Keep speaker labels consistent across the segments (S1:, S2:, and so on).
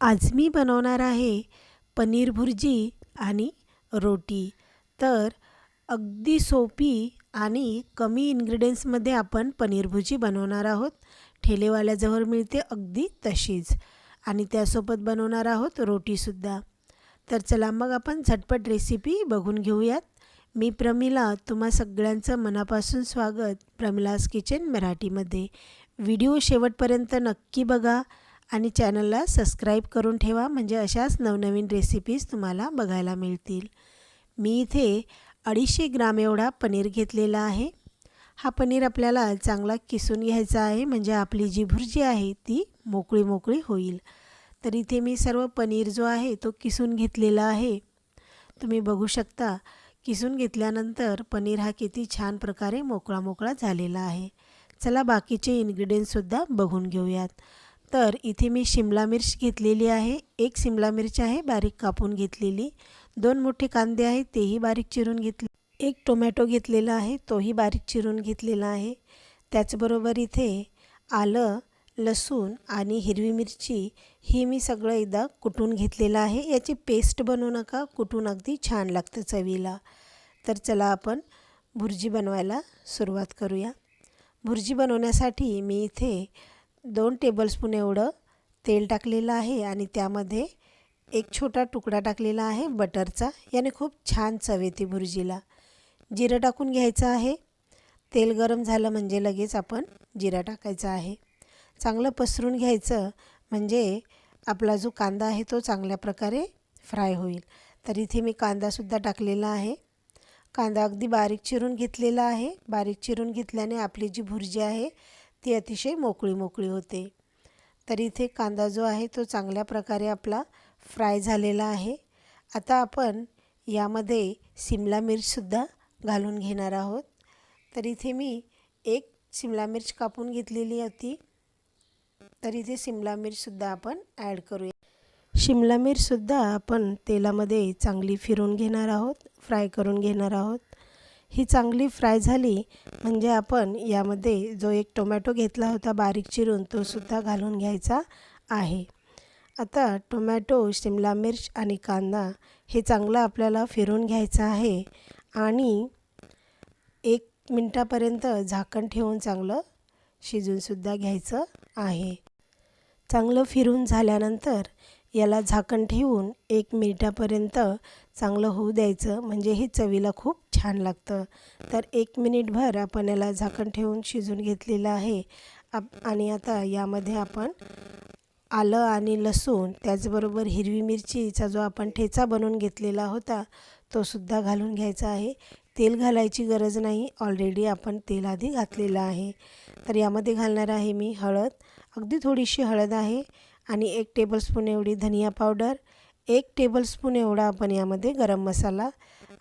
S1: आज मी बनवणार आहे पनीर भुर्जी आणि रोटी. तर अगदी सोपी आणि कमी इन्ग्रेडियंट्समध्ये आपण पनीर भुर्जी बनवणार आहोत. ठेलेवाल्याजवळ मिळते अगदी तशीच. आणि त्यासोबत बनवणार आहोत रोटीसुद्धा तर चला मग आपण झटपट रेसिपी बघून घेऊयात. मी प्रमिला तुम्हा सगळ्यांचं मनापासून स्वागत प्रमिलास किचन मराठीमध्ये. व्हिडिओ शेवटपर्यंत नक्की बघा. आणि चॅनलला सबस्क्राईब करून ठेवा म्हणजे अशाच नवनवीन रेसिपीज तुम्हाला बघायला मिळतील. मी इथे अडीचशे ग्राम एवढा पनीर घेतलेला आहे. हा पनीर आपल्याला चांगला किसून घ्यायचा आहे म्हणजे आपली जी भुर्जी आहे ती मोकळी मोकळी होईल. तर इथे मी सर्व पनीर जो आहे तो किसून घेतलेला आहे. तुम्ही बघू शकता किसून घेतल्यानंतर पनीर हा किती छान प्रकारे मोकळा मोकळा झालेला आहे. चला बाकीचे इन्ग्रेडियंटसुद्धा बघून घेऊयात. तर इथे मी शिमला मिर्च घेतलेली आहे. एक शिमला मिर्च आहे बारीक कापून घेतलेली. दोन मोठे कांदे आहेत तेही बारीक चिरून घेतले. एक टोमॅटो घेतलेला आहे तोही बारीक चिरून घेतलेला आहे. त्याचबरोबर इथे आलं लसूण आणि हिरवी मिरची ही मी सगळं एकदा कुटून घेतलेलं आहे. याची पेस्ट बनवू नका कुटून अगदी छान लागतं चवीला. तर चला आपण भुर्जी बनवायला सुरुवात करूया. भुर्जी बनवण्यासाठी मी इथे दोन टेबलस्पून एवढं तेल टाकलेलं आहे आणि त्यामध्ये एक छोटा तुकडा टाकलेला आहे बटरचा. याने खूप छान चव येते भुर्जीला जिरं टाकून घ्यायचं आहे. तेल गरम झालं म्हणजे लगेच आपण जिरा टाकायचा आहे. चांगलं पसरून घ्यायचं म्हणजे आपला जो कांदा आहे तो चांगल्या प्रकारे फ्राय होईल. तर इथे मी कांदासुद्धा टाकलेला आहे. कांदा अगदी बारीक चिरून घेतलेला आहे. बारीक चिरून घेतल्याने आपली जी भुर्जी आहे ती अतिशय मोकळी मोकळी होते. तर इथे कांदा जो आहे तो चांगल्या प्रकारे आपला फ्राय झालेला आहे. आता आपण यामध्ये सिमला मिर्चसुद्धा घालून घेणार आहोत. तर इथे मी एक शिमला मिर्च कापून घेतलेली होती. तर इथे शिमला मिर्चसुद्धा आपण ॲड करूया. शिमला मिर्चसुद्धा आपण तेलामध्ये चांगली फिरून घेणार आहोत फ्राय करून घेणार आहोत. ही चांगली फ्राय झाली म्हणजे आपण यामध्ये जो एक टोमॅटो घेतला होता बारीक चिरून तो सुद्धा घालून घ्यायचा आहे. आता टोमॅटो शिमला मिर्च आणि कांदा हे चांगलं आपल्याला फिरून घ्यायचं आहे आणि एक मिनटापर्यंत झाकण ठेवून चांगलं शिजूनसुद्धा घ्यायचं आहे. चांगलं फिरून झाल्यानंतर याला झाकण ठेवून एक मिनिटापर्यंत चांगलं होऊ द्यायचं. म्हणजे हे चवीला खूप छान लागतं. तर एक मिनिटभर आपण याला झाकण ठेवून शिजून घेतलेलं आहे. आप आणि आता यामध्ये आपण आलं आणि लसूण त्याचबरोबर हिरवी मिरचीचा जो आपण ठेचा बनवून घेतलेला होता तो सुद्धा घालून घ्यायचा आहे. तेल घालायची गरज नाही. ऑलरेडी आपण तेल आधी घातलेलं आहे. तर यामध्ये घालणार आहे मी हळद. अगदी थोडीशी हळद आहे. आणि एक टेबलस्पून एवढी धनिया पावडर एक टेबलस्पून एवढा आपण यामध्ये गरम मसाला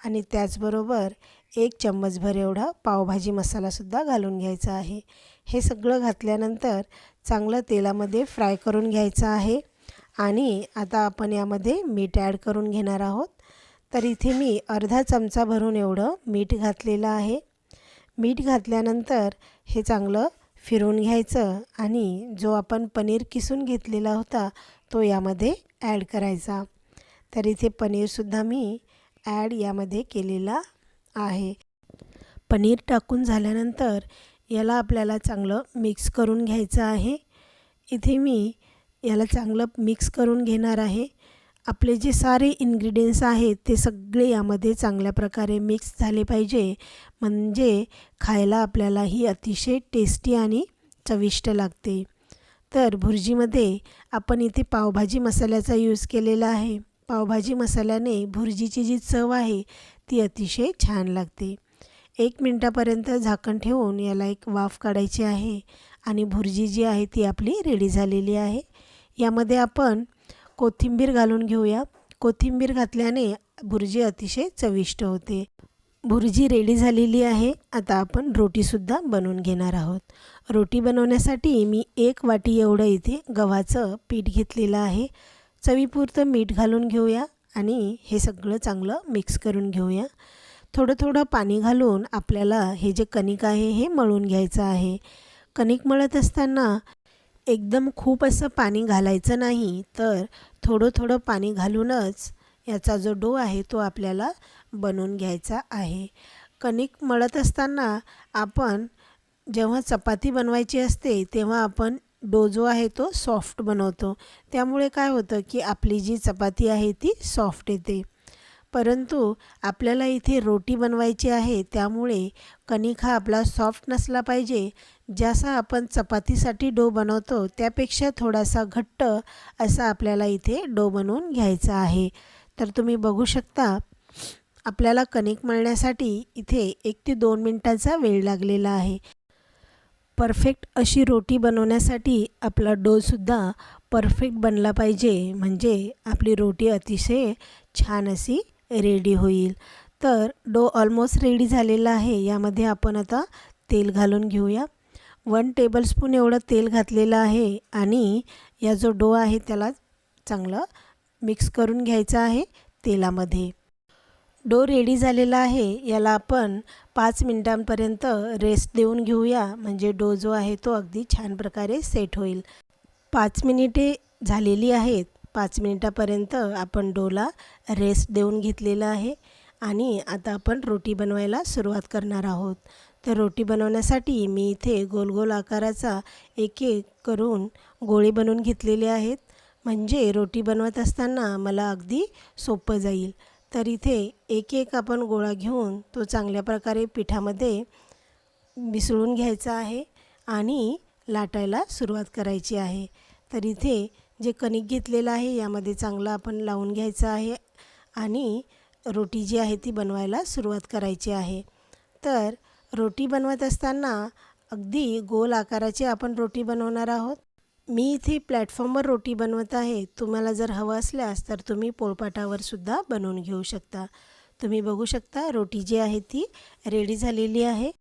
S1: आणि त्याचबरोबर एक चम्मचभर एवढा पावभाजी मसालासुद्धा घालून घ्यायचा आहे. हे सगळं घातल्यानंतर चांगलं तेलामध्ये फ्राय करून घ्यायचं आहे आणि आता आपण यामध्ये मीठ ॲड करून घेणार आहोत. तर इथे मी अर्धा चमचा भरून एवढं मीठ घातलेलं आहे. मीठ घातल्यानंतर हे चांगलं फिरून घ्यायचं आणि जो आपण पनीर किसून घेतलेला होता तो यामध्ये ॲड करायचा. तर इथे पनीरसुद्धा मी ॲड यामध्ये केलेला आहे. पनीर टाकून झाल्यानंतर याला आपल्याला चांगलं मिक्स करून घ्यायचं आहे. इथे मी याला चांगलं मिक्स करून घेणार आहे. आपले जे सारे इन्ग्रेडियंट्स आहेत ते सगळे यामध्ये चांगल्या प्रकारे मिक्स झाले पाहिजे. म्हणजे खायला आपल्याला ही अतिशय टेस्टी आणि चविष्ट लागते. तर भुर्जीमध्ये आपण इथे पावभाजी मसाल्याचा यूज केलेला आहे. पावभाजी मसाल्याने भुर्जीची जी चव आहे ती अतिशय छान लागते. एक मिनटापर्यंत झाकण ठेवून याला एक वाफ काढायची आहे आणि भुर्जी जी आहे ती आपली रेडी झालेली आहे. यामध्ये आपण कोथिंबीर घालून घेऊया. कोथिंबीर घातल्याने भुर्जी अतिशय चविष्ट होते. भुर्जी रेडी झालेली आहे. आता आपण रोटीसुद्धा बनवून घेणार आहोत. रोटी बनवण्यासाठी मी एक वाटी एवढं इथे गव्हाचं पीठ घेतलेलं आहे. चवीपुरतं मीठ घालून घेऊया आणि हे सगळं चांगलं मिक्स करून घेऊया. थोडं थोडं पाणी घालून आपल्याला हे जे कणिक आहे हे मळून घ्यायचं आहे. कणिक मळत असताना एकदम खूप असं पाणी घालायचं नाही तर थोडं थोडं पाणी घालूनच याचा जो डो आहे तो आपल्याला बनवून घ्यायचा आहे. कणिक मळत असताना आपण जेव्हा चपाती बनवायची असते तेव्हा आपण डो जो आहे तो सॉफ्ट बनवतो. त्यामुळे काय होतं की आपली जी चपाती आहे ती सॉफ्ट येते. परंतु आपल्याला इथे रोटी बनवायची आहे त्यामुळे कणिक हा आपला सॉफ्ट नसला पाहिजे. ज्यासा आपण चपातीसाठी डो बनवतो त्यापेक्षा थोडासा घट्ट असा आपल्याला इथे डो बनवून घ्यायचा आहे. तर तुम्ही बघू शकता आपल्याला कणिक मळण्यासाठी इथे एक ते दोन मिनटाचा वेळ लागलेला आहे. परफेक्ट अशी रोटी बनवण्यासाठी आपला डोसुद्धा परफेक्ट बनला पाहिजे. म्हणजे आपली रोटी अतिशय छान अशी रेडी होईल. तर डो ऑलमोस्ट रेडी झालेला आहे. यामध्ये आपण आता तेल घालून घेऊया. वन टेबलस्पून एवढं तेल घातलेलं आहे आणि या जो डो आहे त्याला चांगलं मिक्स करून घ्यायचं आहे तेलामध्ये. डो रेडी झालेला आहे. याला आपण पाच मिनटांपर्यंत रेस्ट देऊन घेऊया. म्हणजे डो जो आहे तो अगदी छान प्रकारे सेट होईल. पाच मिनिटे झालेली आहेत. पाच मिनिटापर्यंत आपण डोला रेस्ट देऊन घेतलेला आहे. आणि आता आपण रोटी बनवायला सुरुवात करणार आहोत. तर रोटी बनवण्यासाठी मी इथे गोल गोल आकाराचा एक एक करून गोळे बनवून घेतलेले आहेत. म्हणजे रोटी बनवत असताना मला अगदी सोपं जाईल. तर इथे एक एक आपण गोळा घेऊन तो चांगल्या प्रकारे पिठामध्ये मिसळून घ्यायचा आहे आणि लाटायला सुरुवात करायची आहे. तर इथे जे कणिक घेतलेलं आहे यामध्ये चांगलं आपण लावून घ्यायचं आहे आणि रोटी जी आहे ती बनवायला सुरुवात करायची आहे. तर रोटी बनवत असताना अगदी गोल आकाराची आपण रोटी बनवणार आहोत. मी इथे प्लॅटफॉर्मवर रोटी बनवत आहे. तुम्हाला जर हवं असल्यास तर तुम्ही पोळपाटावर सुद्धा बनवून घेऊ शकता. तुम्ही बघू शकता रोटी जी आहे ती रेडी झालेली आहे.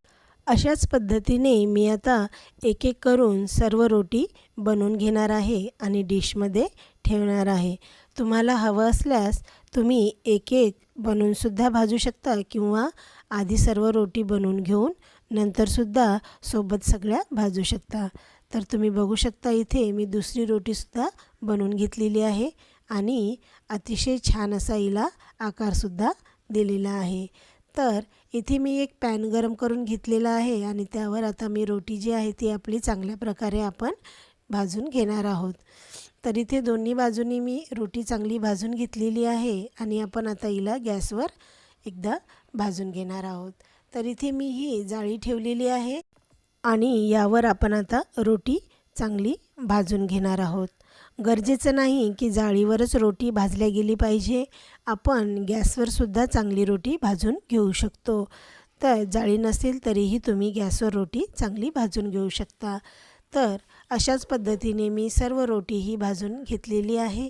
S1: अशाच पद्धतीने मी आता एक एक करून सर्व रोटी बनवून घेणार आहे आणि डिशमध्ये ठेवणार आहे. तुम्हाला हवं असल्यास तुम्ही एक एक बनवूनसुद्धा भाजू शकता किंवा आधी सर्व रोटी बनवून घेऊन नंतरसुद्धा सोबत सगळ्या भाजू शकता. तर तुम्ही बघू शकता इथे मी दुसरी रोटीसुद्धा बनवून घेतलेली आहे आणि अतिशय छान असा हिला आकारसुद्धा दिलेला आहे. तर इथे मी एक पॅन गरम करून घेतलेला आहे आणि त्यावर आता मी रोटी जी आहे ती आपली चांगल्या प्रकारे आपण भाजून घेणार आहोत. तर इथे दोन्ही बाजूनी मी रोटी चांगली भाजून घेतलेली आहे आणि आपण आता हिला गॅसवर एकदा भाजून घेणार आहोत. तर इथे मी ही जाळी ठेवलेली आहे आणि यावर आपण आता रोटी चांगली भाजून घेणार आहोत. गरजेचं नाही की जाळीवरच रोटी भाजल्या गेली पाहिजे. आपण गॅसवरसुद्धा चांगली रोटी भाजून घेऊ शकतो. तर जाळी नसेल तरीही तुम्ही गॅसवर रोटी चांगली भाजून घेऊ शकता. तर अशाच पद्धतीने मी सर्व रोटी ही भाजून घेतलेली आहे.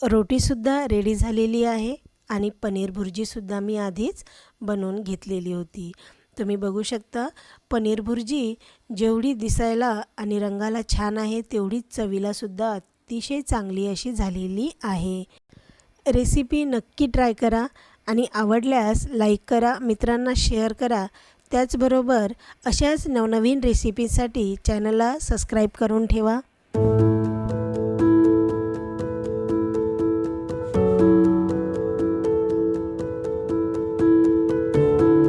S1: रोटीसुद्धा रेडी झालेली आहे आणि पनीर भुर्जीसुद्धा मी आधीच बनवून घेतलेली होती. तुम्ही बघू शकता पनीर भुर्जी जेवढी दिसायला आणि रंगाला छान आहे तेवढीच चवीलासुद्धा अतिशय चांगली अशी झालेली आहे. रेसिपी नक्की ट्राय करा आणि आवडल्यास लाईक करा मित्रांना शेअर करा. त्याचबरोबर अशाच नवनवीन रेसिपीसाठी चॅनलला सबस्क्राईब करून ठेवा.